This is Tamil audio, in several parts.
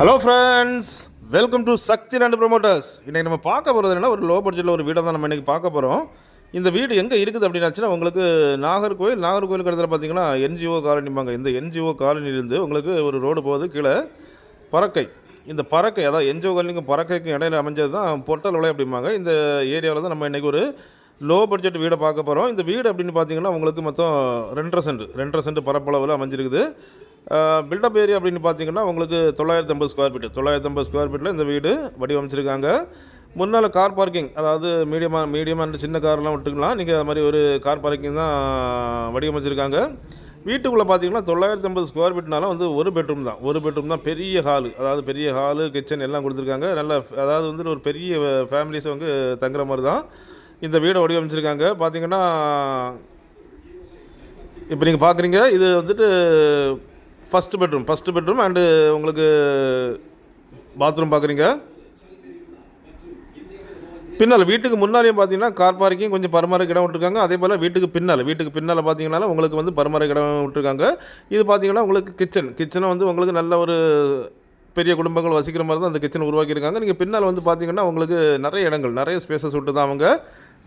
Hello friends welcome to Sakthi and promoters இன்றைக்கி நம்ம பார்க்க போகிறது என்ன ஒரு லோ பட்ஜெட்டில் ஒரு வீடை தான் நம்ம இன்றைக்கி பார்க்க போகிறோம் இந்த வீடு எங்கே இருக்குது அப்படின்னாச்சுன்னா உங்களுக்கு நாகர்கோவில் நாகர்கோவில் இடத்துல பார்த்தீங்கன்னா என்ஜிஓ காலனிம்பாங்க. இந்த என்ஜிஓ காலனிலேருந்து உங்களுக்கு ஒரு ரோடு போகுது கீழே பறக்கை. இந்த பறக்கை அதாவது என்ஜிஓ காலனிக்கும் பறக்கைக்கும் இடையில அமைஞ்சது தான் பொட்டல் விலை அப்படிம்பாங்க. இந்த ஏரியாவில் தான் நம்ம இன்றைக்கி ஒரு லோ பட்ஜெட் வீடை பார்க்க போகிறோம் இந்த வீடு அப்படின்னு பார்த்தீங்கன்னா உங்களுக்கு மொத்தம் ரெண்டரை சென்ட் ரெண்டரை சென்ட் பரப்பளவில் அமைஞ்சிருக்குது. பில்டப் ஏரியா அப்படின்னு பார்த்தீங்கன்னா உங்களுக்கு தொள்ளாயிரத்தி ஐம்பது ஸ்கொயர் ஃபீட் தொள்ளாயிரத்தி ஐம்பது ஸ்கொயர் ஃபீட்டில் இந்த வீடு வடிவமைச்சிருக்காங்க. முன்னால் கார் பார்க்கிங் அதாவது மீடியமாக மீடியமாக சின்ன கார்லாம் விட்டுக்கலாம். நீங்கள் அது மாதிரி ஒரு கார் பார்க்கிங் தான் வடிவமைச்சிருக்காங்க. வீட்டுக்குள்ளே பார்த்தீங்கன்னா தொள்ளாயிரத்தி ஐம்பது ஸ்கொயர் ஃபீட்னால வந்து ஒரு பெட்ரூம் தான். ஒரு பெட்ரூம் தான் பெரிய ஹாலு அதாவது பெரிய ஹாலு கிச்சன் எல்லாம் கொடுத்துருக்காங்க. நல்ல அதாவது வந்து ஒரு பெரிய ஃபேமிலிஸ் வந்து தங்குற மாதிரி தான் இந்த வீடை வடிவமைச்சிருக்காங்க. பார்த்தீங்கன்னா இப்போ நீங்கள் பார்க்குறீங்க இது வந்துட்டு first bedroom first bedroom and உங்களுக்கு பாத்ரூம் பார்க்குறீங்க. பின்னால் வீட்டுக்கு முன்னாலேயும் பார்த்தீங்கன்னா கார் பார்க்கிங் கொஞ்சம் பரமாறக்கு இடம் விட்டுருக்காங்க. அதே போல் வீட்டுக்கு பின்னால் வீட்டுக்கு பின்னால் பார்த்தீங்கன்னா உங்களுக்கு வந்து பரமாறக்கு இடம் விட்டுருக்காங்க. இது பார்த்தீங்கன்னா உங்களுக்கு கிச்சன் கிச்சனை வந்து உங்களுக்கு நல்ல ஒரு பெரிய குடும்பங்கள் வசிக்கிற மாதிரி தான் அந்த கிச்சன் உருவாக்கியிருக்காங்க. நீங்கள் பின்னால் வந்து பார்த்தீங்கன்னா உங்களுக்கு நிறைய இடங்கள் நிறைய ஸ்பேசஸ் விட்டு தான் அவங்க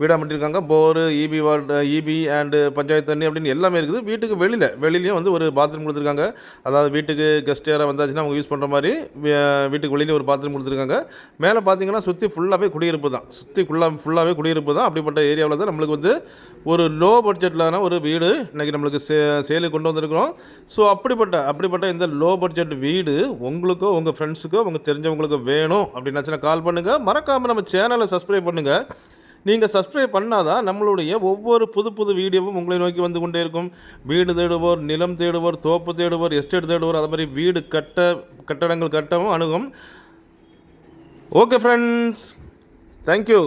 வீடாக பண்ணியிருக்காங்க bore EB ward EB and panchayat தண்ணி அப்படின்னு எல்லாமே இருக்குது. வீட்டுக்கு வெளியில் வெளியிலையும் வந்து ஒரு பாத்ரூம் கொடுத்துருக்காங்க. அதாவது வீட்டுக்கு கெஸ்ட் யாராக வந்தாச்சுன்னா அவங்க யூஸ் பண்ணுற மாதிரி வீட்டுக்கு வெளியிலே ஒரு பாத்ரூம் கொடுத்துருக்காங்க. மேலே பார்த்தீங்கன்னா சுற்றி ஃபுல்லாகவே குடியிருப்பு தான். சுற்றி ஃபுல்லாக ஃபுல்லாகவே குடியிருப்பு தான். அப்படிப்பட்ட ஏரியாவில் தான் நம்மளுக்கு வந்து ஒரு லோ பட்ஜெட்டிலான ஒரு வீடு இன்றைக்கி நம்மளுக்கு சே சேலுக்கு கொண்டு வந்திருக்கிறோம். ஸோ அப்படிப்பட்ட அப்படிப்பட்ட இந்த லோ பட்ஜெட் வீடு உங்களுக்கோ உங்கள் ஃப்ரெண்ட்ஸுக்கோ உங்கள் தெரிஞ்சவங்களுக்கு வேணும் அப்படின்னாச்சுன்னா கால் பண்ணுங்கள் மறக்காமல் நம்ம சேனலை சப்ஸ்கிரைப் பண்ணுங்கள் நீங்கள் சப்ஸ்கிரைப் பண்ணாதான் நம்மளுடைய ஒவ்வொரு புது புது வீடியோவும் உங்களை நோக்கி வந்து கொண்டே இருக்கும். வீடு தேடுவோர் நிலம் தேடுவோர் தோப்பு தேடுவோர் எஸ்டேட் தேடுவோர் அது மாதிரி வீடு கட்ட கட்டடங்கள் கட்டவும் அணுகும். Okay friends thank you